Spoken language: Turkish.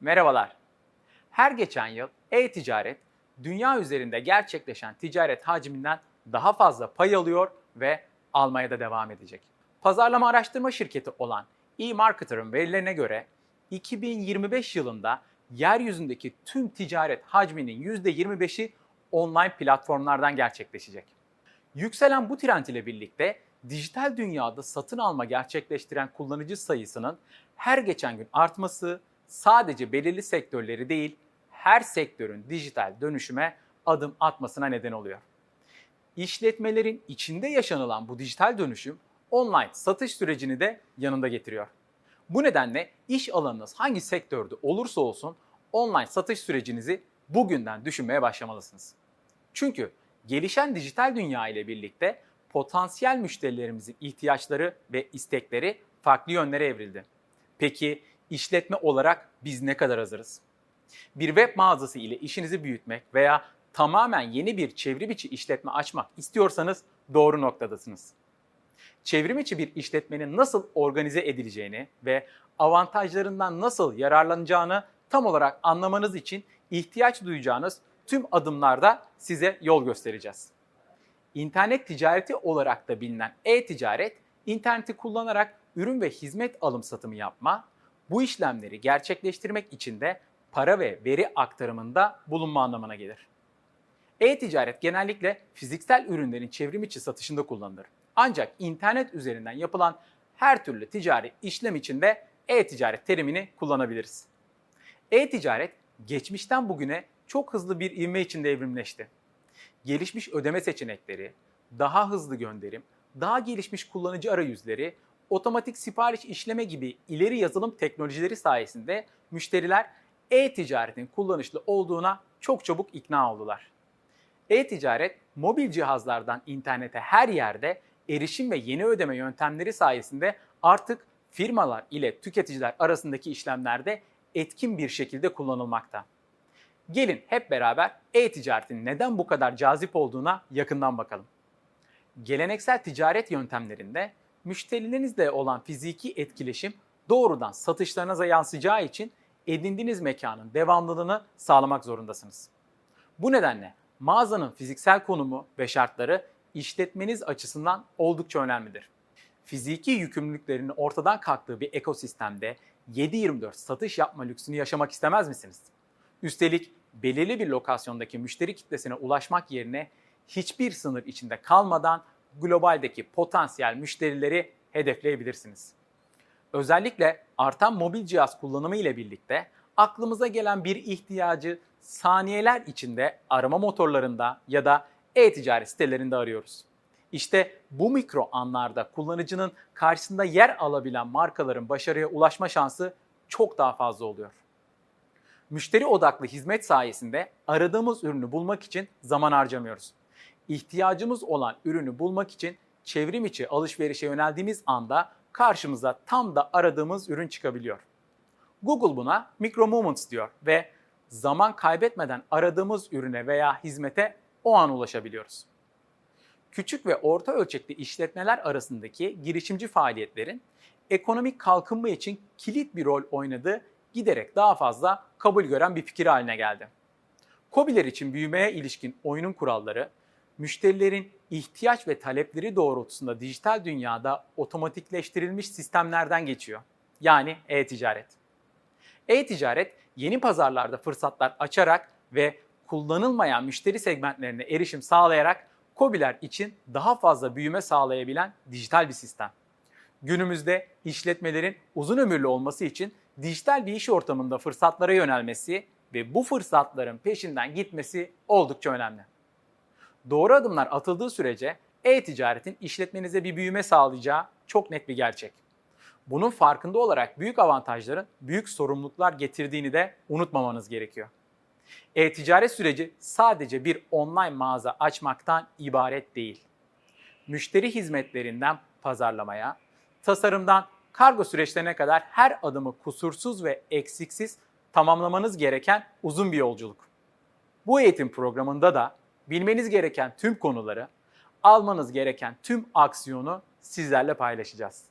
Merhabalar. Her geçen yıl e-ticaret dünya üzerinde gerçekleşen ticaret hacminden daha fazla pay alıyor ve almaya da devam edecek. Pazarlama araştırma şirketi olan eMarketer'ın verilerine göre 2025 yılında yeryüzündeki tüm ticaret hacminin %25'i online platformlardan gerçekleşecek. Yükselen bu trend ile birlikte dijital dünyada satın alma gerçekleştiren kullanıcı sayısının her geçen gün artması sadece belirli sektörleri değil, her sektörün dijital dönüşüme adım atmasına neden oluyor. İşletmelerin içinde yaşanılan bu dijital dönüşüm online satış sürecini de yanında getiriyor. Bu nedenle iş alanınız hangi sektörde olursa olsun online satış sürecinizi bugünden düşünmeye başlamalısınız. Çünkü gelişen dijital dünya ile birlikte potansiyel müşterilerimizin ihtiyaçları ve istekleri farklı yönlere evrildi. Peki işletme olarak biz ne kadar hazırız? Bir web mağazası ile işinizi büyütmek veya tamamen yeni bir çevrim içi işletme açmak istiyorsanız doğru noktadasınız. Çevrim içi bir işletmenin nasıl organize edileceğini ve avantajlarından nasıl yararlanacağını tam olarak anlamanız için ihtiyaç duyacağınız tüm adımlarda size yol göstereceğiz. İnternet ticareti olarak da bilinen e-ticaret, interneti kullanarak ürün ve hizmet alım satımı yapma, bu işlemleri gerçekleştirmek için de para ve veri aktarımında bulunma anlamına gelir. E-ticaret genellikle fiziksel ürünlerin çevrim içi satışında kullanılır. Ancak internet üzerinden yapılan her türlü ticari işlem için de e-ticaret terimini kullanabiliriz. E-ticaret geçmişten bugüne çok hızlı bir ivme içinde evrimleşti. Gelişmiş ödeme seçenekleri, daha hızlı gönderim, daha gelişmiş kullanıcı arayüzleri, otomatik sipariş işleme gibi ileri yazılım teknolojileri sayesinde müşteriler e-ticaretin kullanışlı olduğuna çok çabuk ikna oldular. E-ticaret mobil cihazlardan internete her yerde erişim ve yeni ödeme yöntemleri sayesinde artık firmalar ile tüketiciler arasındaki işlemlerde etkin bir şekilde kullanılmakta. Gelin hep beraber e-ticaretin neden bu kadar cazip olduğuna yakından bakalım. Geleneksel ticaret yöntemlerinde müşterilerinizle olan fiziki etkileşim doğrudan satışlarınıza yansıyacağı için edindiğiniz mekanın devamlılığını sağlamak zorundasınız. Bu nedenle mağazanın fiziksel konumu ve şartları işletmeniz açısından oldukça önemlidir. Fiziki yükümlülüklerinin ortadan kalktığı bir ekosistemde 7-24 satış yapma lüksünü yaşamak istemez misiniz? Üstelik belirli bir lokasyondaki müşteri kitlesine ulaşmak yerine hiçbir sınır içinde kalmadan globaldeki potansiyel müşterileri hedefleyebilirsiniz. Özellikle artan mobil cihaz kullanımı ile birlikte aklımıza gelen bir ihtiyacı saniyeler içinde arama motorlarında ya da e-ticaret sitelerinde arıyoruz. İşte bu mikro anlarda kullanıcının karşısında yer alabilen markaların başarıya ulaşma şansı çok daha fazla oluyor. Müşteri odaklı hizmet sayesinde aradığımız ürünü bulmak için zaman harcamıyoruz. İhtiyacımız olan ürünü bulmak için çevrim içi alışverişe yöneldiğimiz anda karşımıza tam da aradığımız ürün çıkabiliyor. Google buna micro moments diyor ve zaman kaybetmeden aradığımız ürüne veya hizmete o an ulaşabiliyoruz. Küçük ve orta ölçekli işletmeler arasındaki girişimci faaliyetlerin ekonomik kalkınma için kilit bir rol oynadığı giderek daha fazla kabul gören bir fikir haline geldi. KOBİ'ler için büyümeye ilişkin oyunun kuralları, müşterilerin ihtiyaç ve talepleri doğrultusunda dijital dünyada otomatikleştirilmiş sistemlerden geçiyor. Yani e-ticaret. E-ticaret yeni pazarlarda fırsatlar açarak ve kullanılmayan müşteri segmentlerine erişim sağlayarak KOBİ'ler için daha fazla büyüme sağlayabilen dijital bir sistem. Günümüzde işletmelerin uzun ömürlü olması için dijital bir iş ortamında fırsatlara yönelmesi ve bu fırsatların peşinden gitmesi oldukça önemli. Doğru adımlar atıldığı sürece e-ticaretin işletmenize bir büyüme sağlayacağı çok net bir gerçek. Bunun farkında olarak büyük avantajların büyük sorumluluklar getirdiğini de unutmamanız gerekiyor. E-ticaret süreci sadece bir online mağaza açmaktan ibaret değil. Müşteri hizmetlerinden pazarlamaya, tasarımdan kargo süreçlerine kadar her adımı kusursuz ve eksiksiz tamamlamanız gereken uzun bir yolculuk. Bu eğitim programında da bilmeniz gereken tüm konuları, almanız gereken tüm aksiyonu sizlerle paylaşacağız.